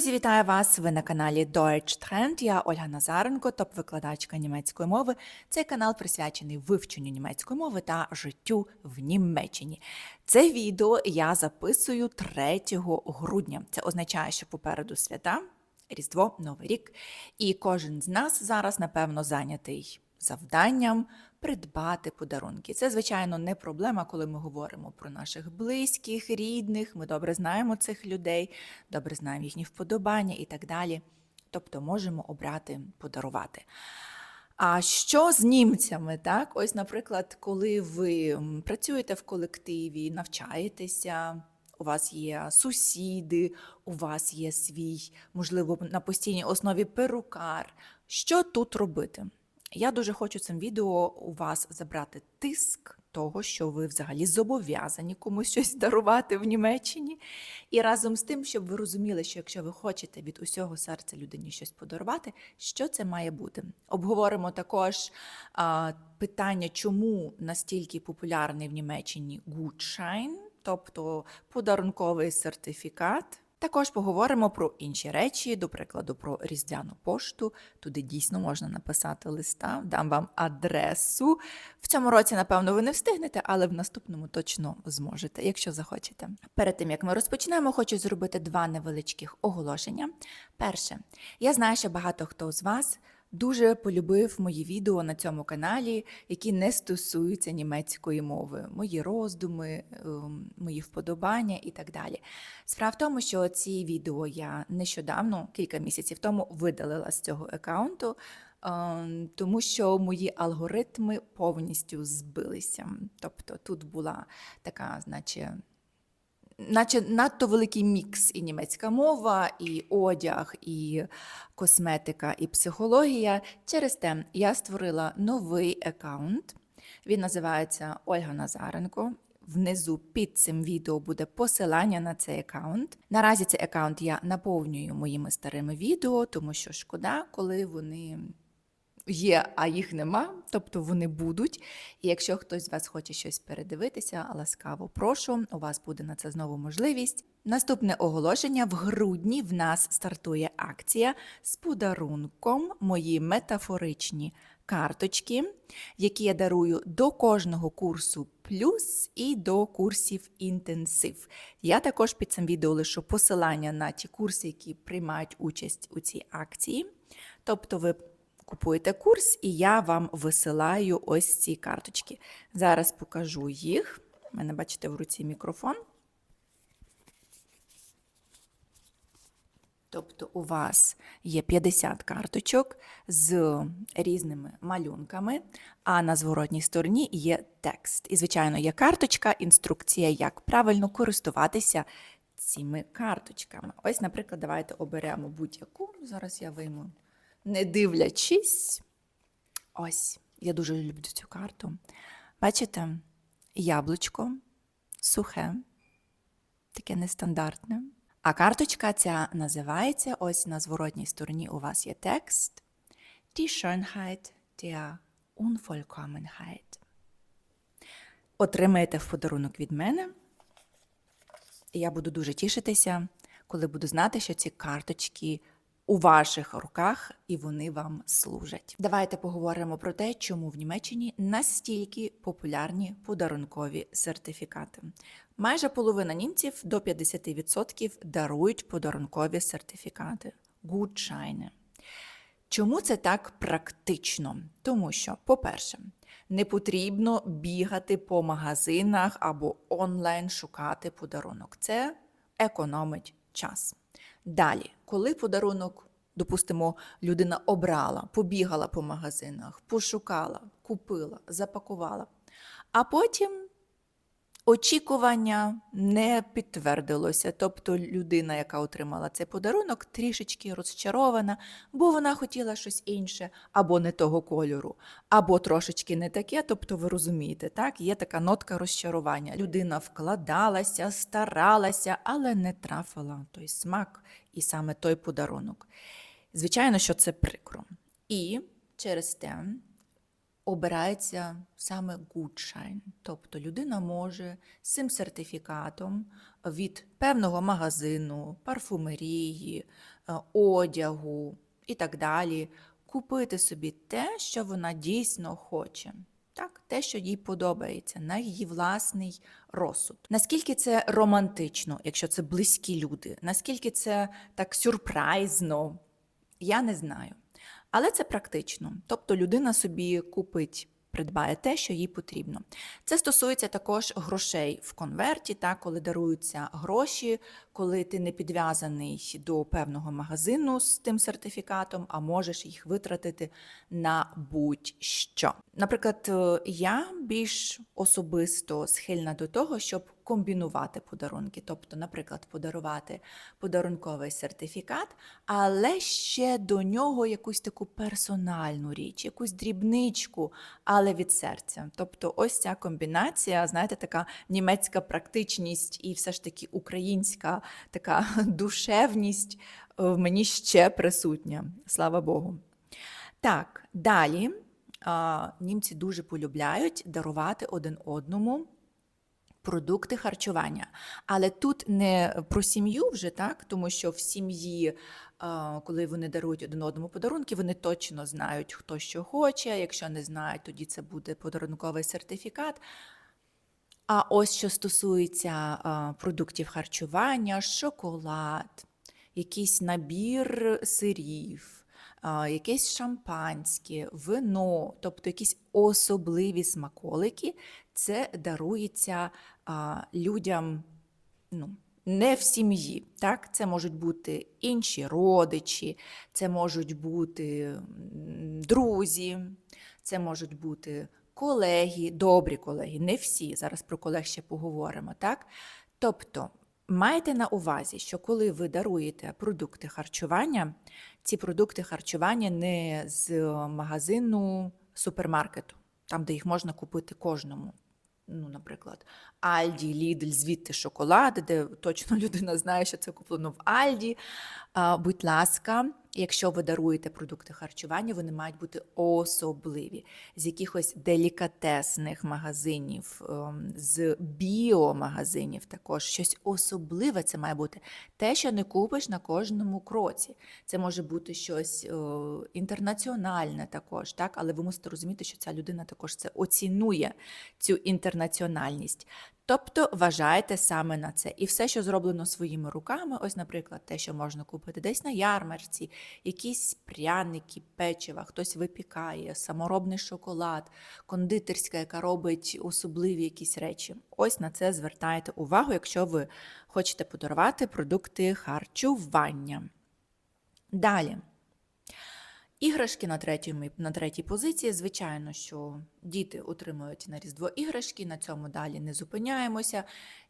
Друзі, вітаю вас! Ви на каналі Deutsch Trend. Я Ольга Назаренко, топ-викладачка німецької мови. Цей канал присвячений вивченню німецької мови та життю в Німеччині. Це відео я записую 3 грудня. Це означає, що попереду свята, Різдво, Новий рік. І кожен з нас зараз, напевно, зайнятий завданням придбати подарунки. Це, звичайно, не проблема, коли ми говоримо про наших близьких, рідних. Ми добре знаємо цих людей, добре знаємо їхні вподобання і так далі. Тобто можемо обрати подарувати. А що з німцями? Так, ось, наприклад, коли ви працюєте в колективі, навчаєтеся, у вас є сусіди, у вас є свій, можливо, на постійній основі перукар. Що тут робити? Я дуже хочу цим відео у вас забрати тиск того, що ви взагалі зобов'язані комусь щось дарувати в Німеччині. І разом з тим, щоб ви розуміли, що якщо ви хочете від усього серця людині щось подарувати, що це має бути. Обговоримо також а, питання, чому настільки популярний в Німеччині Gutschein, тобто подарунковий сертифікат. Також поговоримо про інші речі, до прикладу, про різдвяну пошту. Туди дійсно можна написати листа, дам вам адресу. В цьому році, напевно, ви не встигнете, але в наступному точно зможете, якщо захочете. Перед тим як ми розпочнемо, хочу зробити два невеличких оголошення. Перше, я знаю, що багато хто з вас. Дуже полюбив мої відео на цьому каналі, які не стосуються німецької мови, мої роздуми, ем, мої вподобання і так далі. Справа в тому, що ці відео я нещодавно, кілька місяців тому, видалила з цього аккаунту, ем, тому що мої алгоритми повністю збилися. Тобто тут була така, значить, наче надто великий мікс і німецька мова, і одяг, і косметика, і психологія. Через те я створила новий аккаунт. Він називається Ольга Назаренко. Внизу під цим відео буде посилання на цей аккаунт. Наразі цей аккаунт я наповнюю моїми старими відео, тому що шкода, коли вони є, а їх нема, тобто вони будуть. І якщо хтось з вас хоче щось передивитися, ласкаво прошу, у вас буде на це знову можливість. Наступне оголошення в грудні в нас стартує акція з подарунком мої метафоричні карточки, які я дарую до кожного курсу плюс і до курсів інтенсив. Я також під цим відео лишу посилання на ті курси, які приймають участь у цій акції. Тобто ви купуєте курс, і я вам висилаю ось ці карточки. Зараз покажу їх. У мене, бачите, в руці мікрофон. Тобто у вас є 50 карточок з різними малюнками, а на зворотній стороні є текст. І, звичайно, є карточка, інструкція, як правильно користуватися цими карточками. Ось, наприклад, давайте оберемо будь-яку. Зараз я вийму, не дивлячись. Ось, я дуже люблю цю карту. Бачите, яблучко сухе, таке нестандартне. А карточка ця називається ось на зворотній стороні у вас є текст Die Schönheit der Unvollkommenheit. Отримаєте в подарунок від мене. І я буду дуже тішитися, коли буду знати, що ці карточки у ваших руках і вони вам служать. Давайте поговоримо про те, чому в Німеччині настільки популярні подарункові сертифікати. Майже половина німців до 50% дарують подарункові сертифікати гудшайни. Чому це так практично? Тому що, по-перше, не потрібно бігати по магазинах або онлайн шукати подарунок. Це економить час. Далі, коли подарунок, допустимо, людина обрала, побігала по магазинах, пошукала, купила, запакувала, а потім очікування не підтвердилося. Тобто людина, яка отримала цей подарунок, трішечки розчарована, бо вона хотіла щось інше, або не того кольору, або трошечки не таке. Тобто, ви розумієте, так, є така нотка розчарування. Людина вкладалася, старалася, але не трафила той смак і саме той подарунок. Звичайно, що це прикро. І через те обирається саме гудшайн. Тобто людина може з цим сертифікатом від певного магазину, парфумерії, е, одягу і так далі купити собі те, що вона дійсно хоче. Так, те, що їй подобається, на її власний розсуд. Наскільки це романтично, якщо це близькі люди, наскільки це так сюрпрайзно, я не знаю. Але це практично. Тобто людина собі купить, придбає те, що їй потрібно. Це стосується також грошей в конверті, та коли даруються гроші, коли ти не підв'язаний до певного магазину з тим сертифікатом, а можеш їх витратити на будь-що. Наприклад, е, я більш особисто схильна до того, щоб комбінувати подарунки, тобто, наприклад, подарувати подарунковий сертифікат, але ще до нього якусь таку персональну річ, якусь дрібничку, але від серця. Тобто, ось ця комбінація, знаєте, така німецька практичність і все ж таки українська така душевність е, в мені ще присутня. Слава Богу. Так, далі німці дуже полюбляють дарувати один одному продукти харчування. Але тут не про сім'ю вже так, тому що в сім'ї, коли вони дарують один одному подарунки, вони точно знають, хто що хоче. Якщо не знають, тоді це буде подарунковий сертифікат. А ось що стосується продуктів харчування, шоколад, якийсь набір сирів, якесь шампанське, вино, тобто якісь особливі смаколики, це дарується людям ну, не в сім'ї. Так? Це можуть бути інші родичі, це можуть бути друзі, це можуть бути колеги, добрі колеги, не всі. Зараз про колег ще поговоримо. Так? Тобто, майте на увазі, що коли ви даруєте продукти харчування, ці продукти харчування не з магазину супермаркету, там, де їх можна купити кожному. Ну, наприклад, Альді, Лідель, звідти шоколад, де точно людина знає, що це куплено в Альді. Будь ласка, якщо ви даруєте продукти харчування, вони мають бути особливі з якихось делікатесних магазинів, ем, з біомагазинів також щось особливе це має бути. Те, що не купиш на кожному кроці. Це може бути щось е, інтернаціональне також, так? але ви мусите розуміти, що ця людина також це оцінує, цю інтернаціональність. Тобто вважайте саме на це. І все, що зроблено своїми руками, ось, наприклад, те, що можна купити десь на ярмарці, якісь пряники, печива, хтось випікає, саморобний шоколад, кондитерська, яка робить особливі якісь речі. Ось на це звертайте увагу, якщо ви хочете подарувати продукти харчування. Далі. Іграшки на третій, на третій позиції. Звичайно, що діти отримують на Різдво іграшки, на цьому далі не зупиняємося.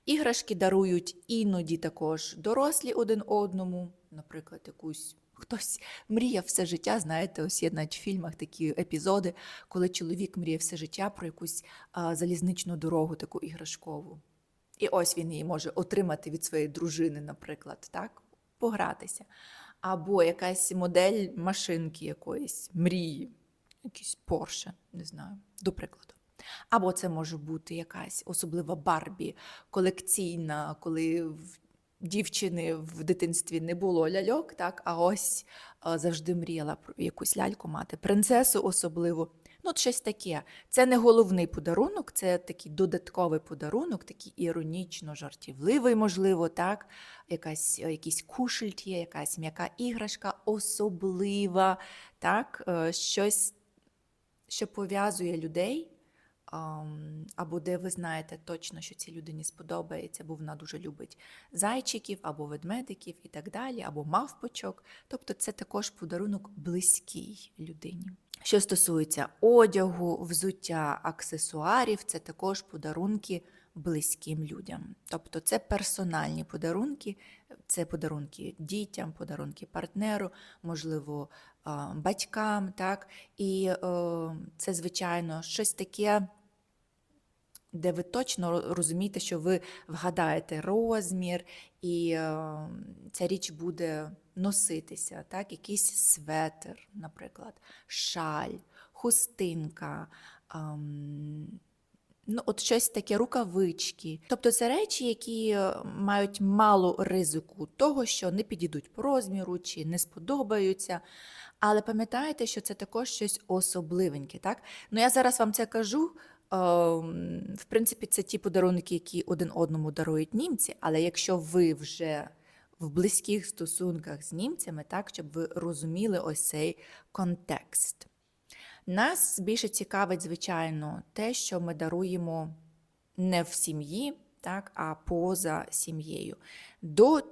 Іграшки дарують іноді також дорослі один одному, наприклад, якусь. Хтось мріяв все життя, знаєте, ось є навіть в фільмах такі епізоди, коли чоловік мріє все життя про якусь а, залізничну дорогу, таку іграшкову. І ось він її може отримати від своєї дружини, наприклад, так? погратися або якась модель машинки якоїсь мрії, якийсь Порше, не знаю, до прикладу. Або це може бути якась особлива Барбі, колекційна, коли в дівчини в дитинстві не було ляльок, так, а ось завжди мріяла про якусь ляльку мати, принцесу особливо. Ну, щось таке. Це не головний подарунок, це такий додатковий подарунок, такий іронічно жартівливий, можливо, так? Якась, якийсь кушельт є, якась м'яка іграшка, особлива, так? Е, щось, що пов'язує людей. Або де ви знаєте точно, що цій людині сподобається, бо вона дуже любить зайчиків, або ведмедиків і так далі, або мавпочок. Тобто це також подарунок близькій людині. Що стосується одягу, взуття, аксесуарів, це також подарунки близьким людям. Тобто це персональні подарунки, це подарунки дітям, подарунки партнеру, можливо, батькам. Так? І е, це, звичайно, щось таке. Де ви точно розумієте, що ви вгадаєте розмір, і е, ця річ буде носитися, так? якийсь светр, наприклад, шаль, хустинка. ам, Ну, от щось таке рукавички. Тобто це речі, які е, мають мало ризику того, що не підійдуть по розміру чи не сподобаються. Але пам'ятайте, що це також щось особливеньке. Так? Ну я зараз вам це кажу. Ем, В принципі, це ті подарунки, які один одному дарують німці. Але якщо ви вже в близьких стосунках з німцями, так, щоб ви розуміли ось цей контекст. Нас більше цікавить, звичайно, те, що ми даруємо не в сім'ї, так, а поза сім'єю. До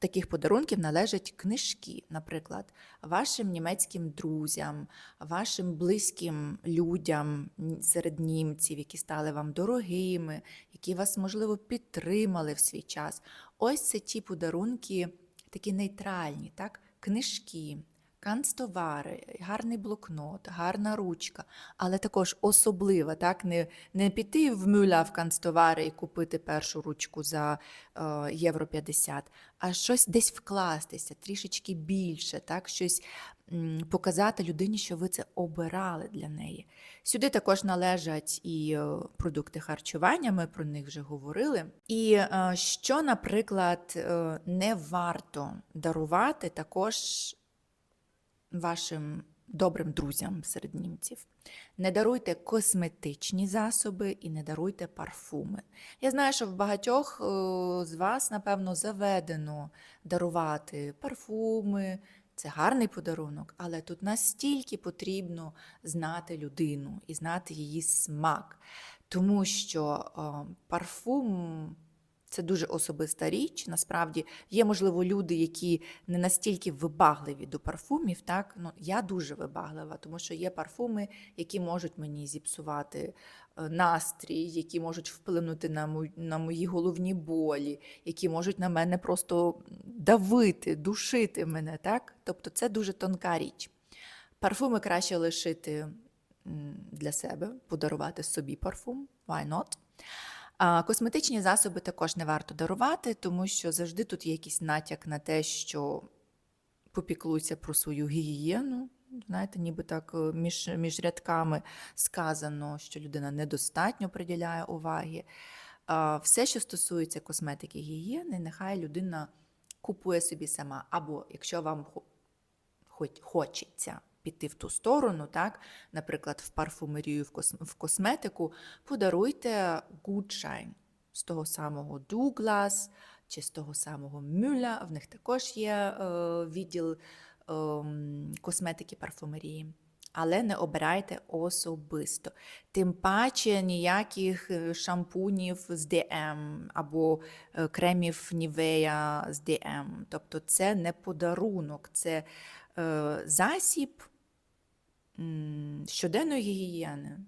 таких подарунків належать книжки, наприклад, вашим німецьким друзям, вашим близьким людям серед німців, які стали вам дорогими, які вас, можливо, підтримали в свій час. Ось це ті подарунки, такі нейтральні, так? книжки, канцтовари, гарний блокнот, гарна ручка, але також особлива, так? Не, не піти в мюля в канцтовари і купити першу ручку за е, євро 50, а щось десь вкластися, трішечки більше, так? щось м, показати людині, що ви це обирали для неї. Сюди також належать і е, продукти харчування, ми про них вже говорили. І е, що, наприклад, е, не варто дарувати також вашим добрим друзям серед німців. Не даруйте косметичні засоби і не даруйте парфуми. Я знаю, що в багатьох е, з вас, напевно, заведено дарувати парфуми. Це гарний подарунок, але тут настільки потрібно знати людину і знати її смак. Тому що е, парфум це дуже особиста річ. Насправді є, можливо, люди, які не настільки вибагливі до парфумів. Так? Ну, я дуже вибаглива, тому що є парфуми, які можуть мені зіпсувати е, настрій, які можуть вплинути на, мої, на мої головні болі, які можуть на мене просто давити, душити мене. Так? Тобто це дуже тонка річ. Парфуми краще лишити для себе, подарувати собі парфум. Why not? Косметичні засоби також не варто дарувати, тому що завжди тут є якийсь натяк на те, що попіклуйся про свою гігієну. Знаєте, ніби так е, між, між рядками сказано, що людина недостатньо приділяє уваги. Все, що стосується косметики гігієни, нехай людина купує собі сама. Або якщо вам хоч хочеться піти в ту сторону, так, наприклад, в парфумерію, в, косметику, подаруйте гудшайн з того самого Douglas чи з того самого Мюля. В них також є е, відділ ем, косметики парфумерії. Але не обирайте особисто. Тим паче ніяких е, шампунів з DM або е, кремів Нівея з DM. Тобто це не подарунок, це е, засіб щоденної гігієни.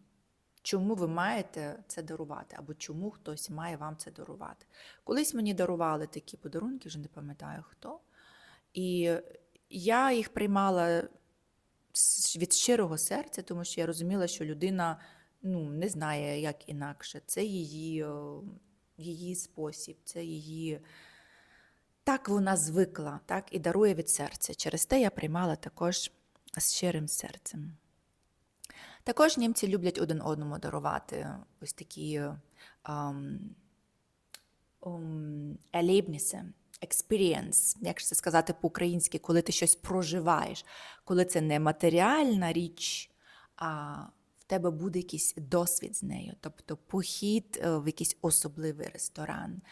Чому ви маєте це дарувати, або чому хтось має вам це дарувати? Колись мені дарували такі подарунки, вже не пам'ятаю хто. І я їх приймала від щирого серця, тому що я розуміла, що людина ну, не знає, як інакше. Це її, її спосіб, це її. Так вона звикла, так і дарує від серця. Через те я приймала також з щирим серцем. Також німці люблять один одному дарувати ось такі ем, ем, елібніси, experience, як це сказати по-українськи, коли ти щось проживаєш, коли це не матеріальна річ, а в тебе буде якийсь досвід з нею, тобто похід е, в якийсь особливий ресторан,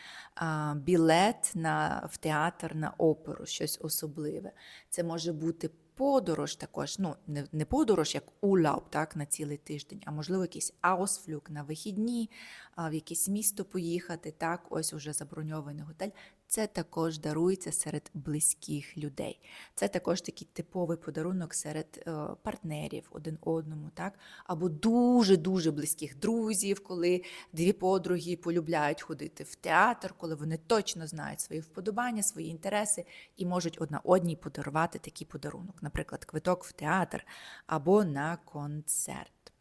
білет на, в театр на оперу, щось особливе. Це може бути подорож також, ну не, не подорож як улап, так, на цілий тиждень, а можливо якийсь аусфлюк на вихідні, в якесь місто поїхати, так, ось уже заброньований готель. Це також дарується серед близьких людей. Це також такий типовий подарунок серед е, партнерів один одному, так? або дуже-дуже близьких друзів, коли дві подруги полюбляють ходити в театр, коли вони точно знають свої вподобання, свої інтереси і можуть одна одній подарувати такий подарунок, наприклад, квиток в театр або на концерт.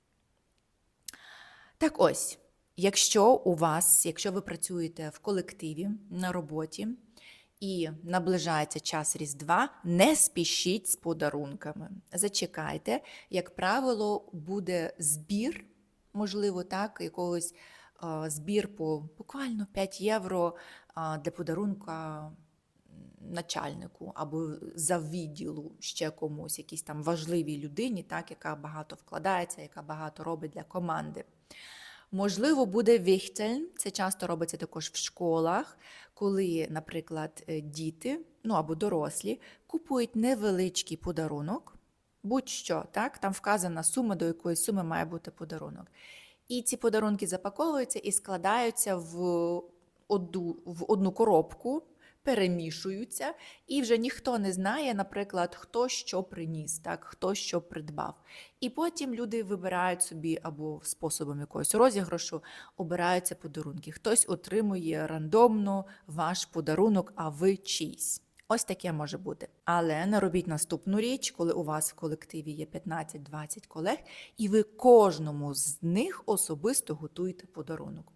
Так ось, якщо у вас, якщо ви працюєте в колективі на роботі, і наближається час Різдва, не спішіть з подарунками. Зачекайте, як правило, буде збір, можливо, так, якогось е, збір по буквально 5 євро е, для подарунка начальнику або за відділу ще комусь, якійсь там важливій людині, так, яка багато вкладається, яка багато робить для команди. Можливо, буде віхтельн. Це часто робиться також в школах, коли, наприклад, е, діти, ну або дорослі, купують невеличкий подарунок, будь-що, так, там вказана сума, до якої суми має бути подарунок. І ці подарунки запаковуються і складаються в одну, в одну коробку, перемішуються, і вже ніхто не знає, наприклад, хто що приніс, так, хто що придбав. І потім люди вибирають собі або способом якогось розіграшу обираються подарунки. Хтось отримує рандомно ваш подарунок, а ви чийсь. Ось таке може бути. Але не робіть наступну річ, коли у вас в колективі є 15-20 колег, і ви кожному з них особисто готуєте подарунок.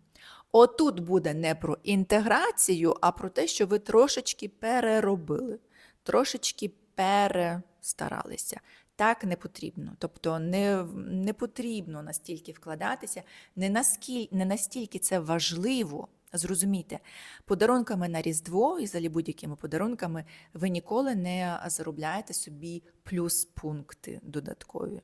Отут буде не про інтеграцію, а про те, що ви трошечки переробили, трошечки перестаралися. Так не потрібно. Тобто не, не потрібно настільки вкладатися, не, наскіль, не настільки це важливо. Зрозумійте, подарунками на Різдво і взагалі будь-якими подарунками ви ніколи не заробляєте собі плюс-пункти додаткові.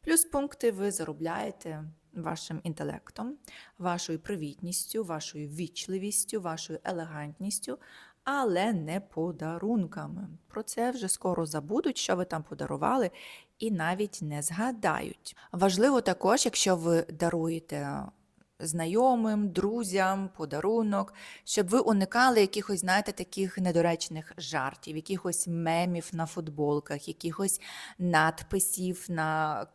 Плюс-пункти ви заробляєте вашим інтелектом, вашою привітністю, вашою вічливістю, вашою елегантністю, але не подарунками. Про це вже скоро забудуть, що ви там подарували, і навіть не згадають. Важливо також, якщо ви даруєте знайомим, друзям, подарунок, щоб ви уникали якихось, знаєте, таких недоречних жартів, якихось мемів на футболках, якихось надписів на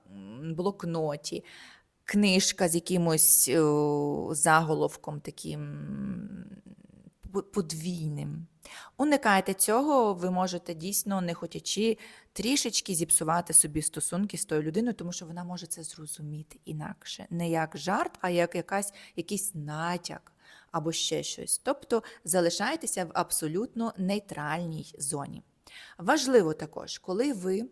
блокноті. Книжка з якимось о, заголовком таким подвійним. Уникайте цього, ви можете дійсно, не хотячи, трішечки зіпсувати собі стосунки з тою людиною, тому що вона може це зрозуміти інакше. Не як жарт, а як якась, якийсь натяк або ще щось. Тобто залишайтеся в абсолютно нейтральній зоні. Важливо також, коли ви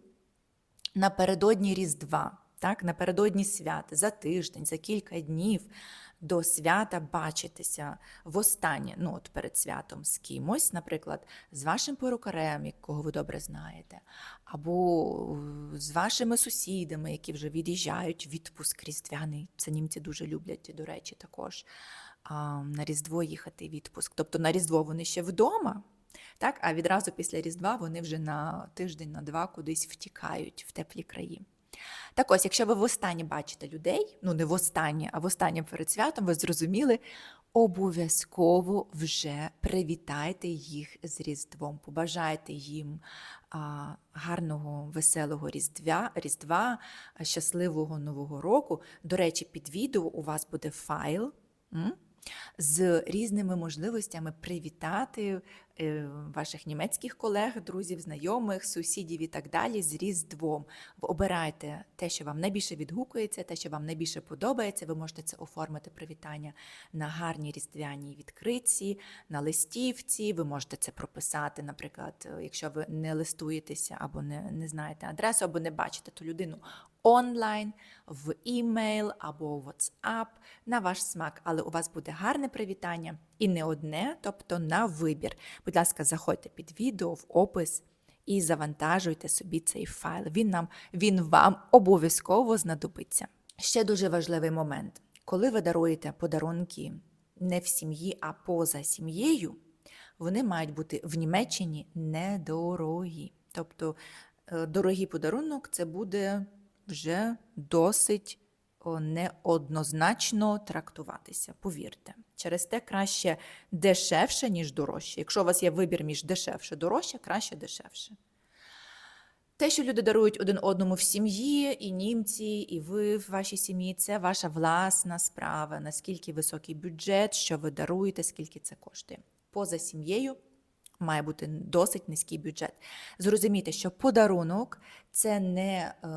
напередодні Різдва, так, напередодні свята, за тиждень, за кілька днів до свята бачитеся востаннє, ну от перед святом з кимось, наприклад, з вашим перукарем, якого ви добре знаєте, або е, з вашими сусідами, які вже від'їжджають відпуск різдвяний. Це німці дуже люблять, до речі, також а, на Різдво їхати відпуск. Тобто на Різдво вони ще вдома. Так, а відразу після Різдва вони вже на тиждень, на два кудись втікають в теплі краї. Так ось, якщо ви востаннє бачите людей, ну не востаннє, а востаннє перед святом, ви зрозуміли, обов'язково вже привітайте їх з Різдвом, побажайте їм а, гарного, веселого Різдвя, Різдва, щасливого Нового року. До речі, під відео у вас буде файл. З різними можливостями привітати ваших німецьких колег, друзів, знайомих, сусідів і так далі з Різдвом. Обирайте те, що вам найбільше відгукується, те, що вам найбільше подобається. Ви можете це оформити привітання на гарній різдвяній відкритці, на листівці. Ви можете це прописати, наприклад, е, якщо ви не листуєтеся або не, не знаєте адресу, або не бачите ту людину онлайн, в імейл або в WhatsApp на ваш смак, але у вас буде гарне привітання і не одне, тобто на вибір. Будь ласка, заходьте під відео в опис і завантажуйте собі цей файл. Він нам він вам обов'язково знадобиться. Ще дуже важливий момент, коли ви даруєте подарунки не в сім'ї, а поза сім'єю, вони мають бути в Німеччині недорогі. Тобто е, дорогий подарунок це буде вже досить неоднозначно трактуватися. Повірте, через те краще дешевше, ніж дорожче. Якщо у вас є вибір між дешевше і дорожче, краще дешевше. Те, що люди дарують один одному в сім'ї, і німці, і ви в вашій сім'ї, це ваша власна справа. Наскільки високий бюджет, що ви даруєте, скільки це коштує. Поза сім'єю має бути досить низький бюджет. Зрозумійте, що подарунок це не, е,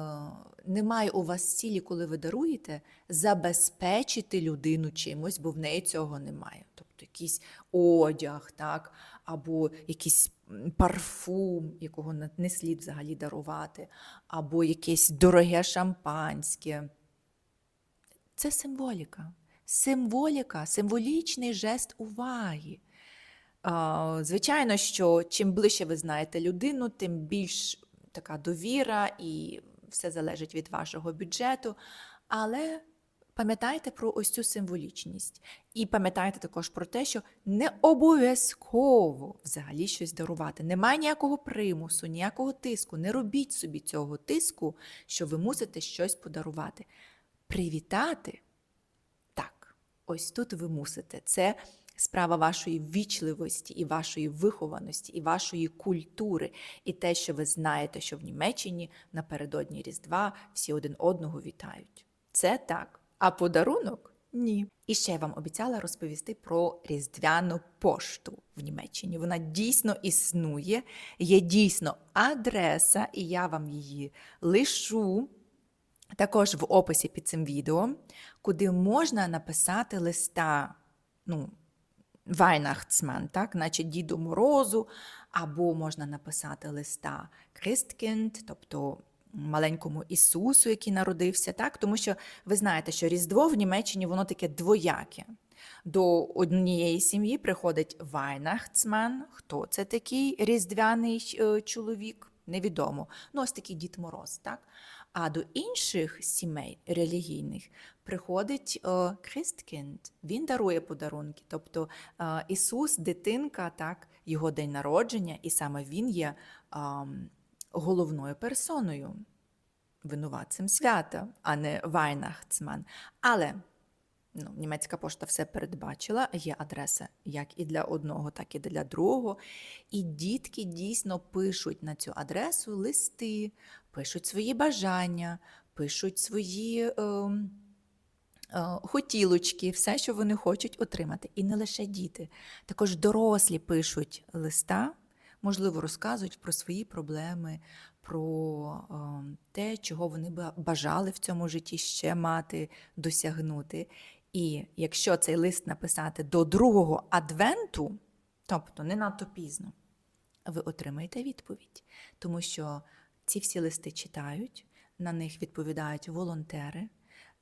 не має у вас цілі, коли ви даруєте, забезпечити людину чимось, бо в неї цього немає. Тобто якийсь одяг, так, або якийсь парфум, якого не слід взагалі дарувати, або якесь дороге шампанське. Це символіка. Символіка, символічний жест уваги. Звичайно, що чим ближче ви знаєте людину, тим більш така довіра і все залежить від вашого бюджету. Але пам'ятайте про ось цю символічність. І пам'ятайте також про те, що не обов'язково взагалі щось дарувати. Немає ніякого примусу, ніякого тиску. Не робіть собі цього тиску, що ви мусите щось подарувати. Привітати так, ось тут ви мусите. Це справа вашої вічливості і вашої вихованості, і вашої культури, і те, що ви знаєте, що в Німеччині напередодні Різдва всі один одного вітають. Це так. А подарунок ні. І ще я вам обіцяла розповісти про різдвяну пошту в Німеччині. Вона дійсно існує, є дійсно адреса, і я вам її лишу також в описі під цим відео, куди можна написати листа, ну, Weihnachtsmann, так, наче Діду Морозу, або можна написати листа Christkind, тобто маленькому Ісусу, який народився, так, тому що ви знаєте, що Різдво в Німеччині воно таке двояке. До однієї сім'ї приходить Weihnachtsmann, хто це такий різдвяний е, чоловік, невідомо. Ну, ось такий Дід Мороз, так? А до інших сімей релігійних приходить Christkind, він дарує подарунки. Тобто е, Ісус, дитинка, так, його день народження, і саме він є головною персоною, винуватцем свята, а не Weihnachtsmann. Але ну, німецька пошта все передбачила, є адреса як і для одного, так і для другого. І дітки дійсно пишуть на цю адресу листи, пишуть свої бажання, пишуть свої. ем, е, Хотілочки, все, що вони хочуть отримати. І не лише діти. Також дорослі пишуть листа, можливо, розказують про свої проблеми, про е, те, чого вони б бажали в цьому житті ще мати, досягнути. І якщо цей лист написати до другого адвенту, тобто не надто пізно, ви отримаєте відповідь, тому що ці всі листи читають, на них відповідають волонтери.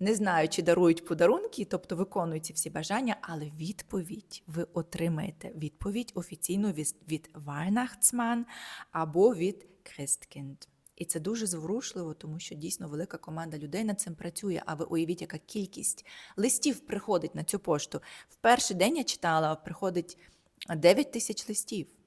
Не знаю, чи дарують подарунки, тобто виконують ці всі бажання, але відповідь ви отримаєте відповідь офіційну від, від Weihnachtsmann або від Christkind. І це дуже зворушливо, тому що дійсно велика команда людей над цим працює. А ви уявіть, яка кількість листів приходить на цю пошту. В перший день я читала, приходить 9 тисяч листів.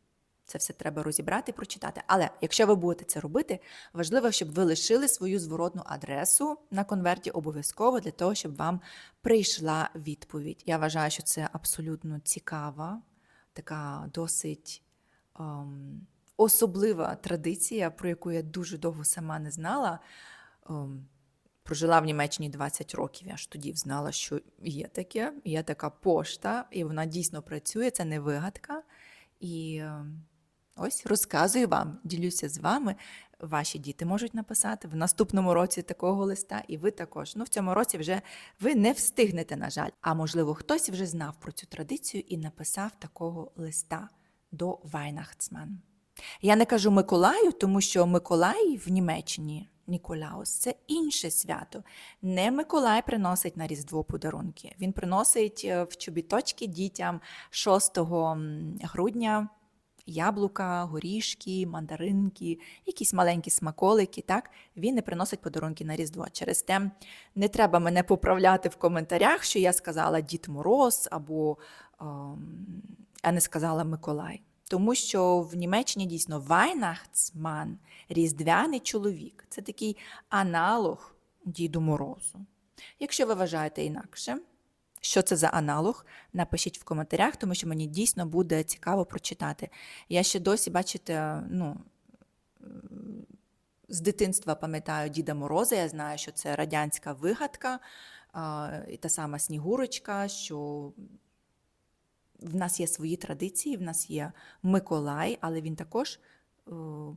Це все треба розібрати і прочитати. Але якщо ви будете це робити, важливо, щоб ви лишили свою зворотну адресу на конверті обов'язково для того, щоб вам прийшла відповідь. Я вважаю, що це абсолютно цікава, така досить ем, особлива традиція, про яку я дуже довго сама не знала. Ем, Прожила в Німеччині 20 років. Я ж тоді знала, що є таке, є така пошта, і вона дійсно працює, це не вигадка. І е, ось розказую вам, ділюся з вами. Ваші діти можуть написати в наступному році такого листа, і ви також. Ну, в цьому році вже ви не встигнете, на жаль. А можливо, хтось вже знав про цю традицію і написав такого листа до Weihnachtsmann. Я не кажу Миколаю, тому що Миколай в Німеччині Ніколаус це інше свято. Не Миколай приносить на Різдво подарунки. Він приносить е, в чобіточки дітям 6 грудня яблука, горішки, мандаринки, якісь маленькі смаколики. Так він не приносить подарунки на Різдво. Через те не треба мене поправляти в коментарях, що я сказала Дід Мороз або ем, а не сказала Миколай. Тому що в Німеччині дійсно Weihnachtsmann – різдвяний чоловік. Це такий аналог Діду Морозу. Якщо ви вважаєте інакше, що це за аналог, напишіть в коментарях, тому що мені дійсно буде цікаво прочитати. Я ще досі, бачите, ну, з дитинства пам'ятаю Діда Мороза, я знаю, що це радянська вигадка, і та сама Снігурочка, що в нас є свої традиції, в нас є Миколай, але він також е,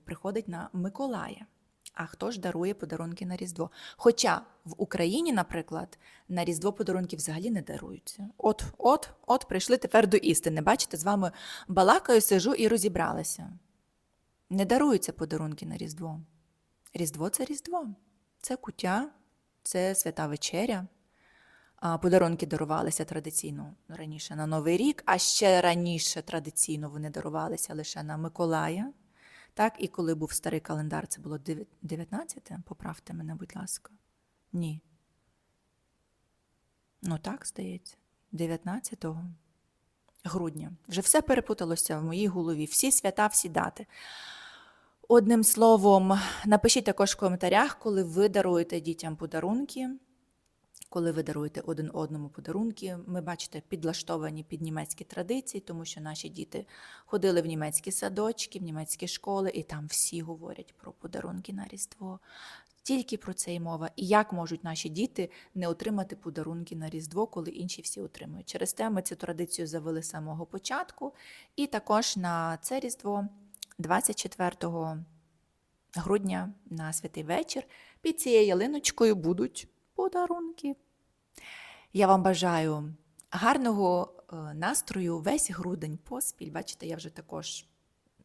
приходить на Миколая. А хто ж дарує подарунки на Різдво? Хоча в Україні, наприклад, на Різдво подарунки взагалі не даруються. От, от, от, прийшли тепер до істини. Бачите, з вами балакаю, сижу і розібралася. Не даруються подарунки на Різдво. Різдво це Різдво. Це куття, це свята вечеря. Подарунки дарувалися традиційно раніше на Новий рік, а ще раніше традиційно вони дарувалися лише на Миколая. Так, і коли був старий календар, це було 19, поправте мене, будь ласка. Ні. Ну так, здається, 19 грудня. Вже все перепуталося в моїй голові. Всі свята, всі дати. Одним словом, напишіть також в коментарях, коли ви даруєте дітям подарунки, коли ви даруєте один одному подарунки. Ми бачите, підлаштовані під німецькі традиції, тому що наші діти ходили в німецькі садочки, в німецькі школи, і там всі говорять про подарунки на Різдво. Тільки про це й мова. І як можуть наші діти не отримати подарунки на Різдво, коли інші всі отримують. Через те ми цю традицію завели з самого початку. І також на це Різдво, 24 грудня на святий вечір, під цією ялиночкою будуть подарунки. Я вам бажаю гарного е, настрою весь грудень поспіль. Бачите, я вже також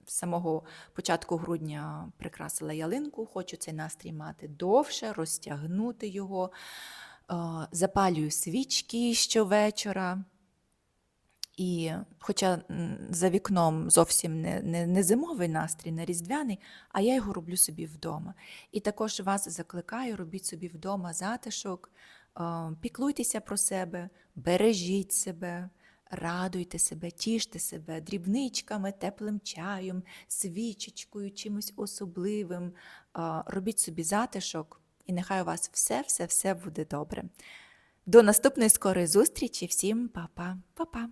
з самого початку грудня прикрасила ялинку. Хочу цей настрій мати довше, розтягнути його. Е, Запалюю свічки щовечора. І хоча за вікном зовсім не, не, не зимовий настрій, не різдвяний, а я його роблю собі вдома. І також вас закликаю, робіть собі вдома затишок, піклуйтеся про себе, бережіть себе, радуйте себе, тіште себе дрібничками, теплим чаєм, свічечкою, чимось особливим. Робіть собі затишок, і нехай у вас все-все-все буде добре. До наступної скорої зустрічі. Всім па-па, па-па.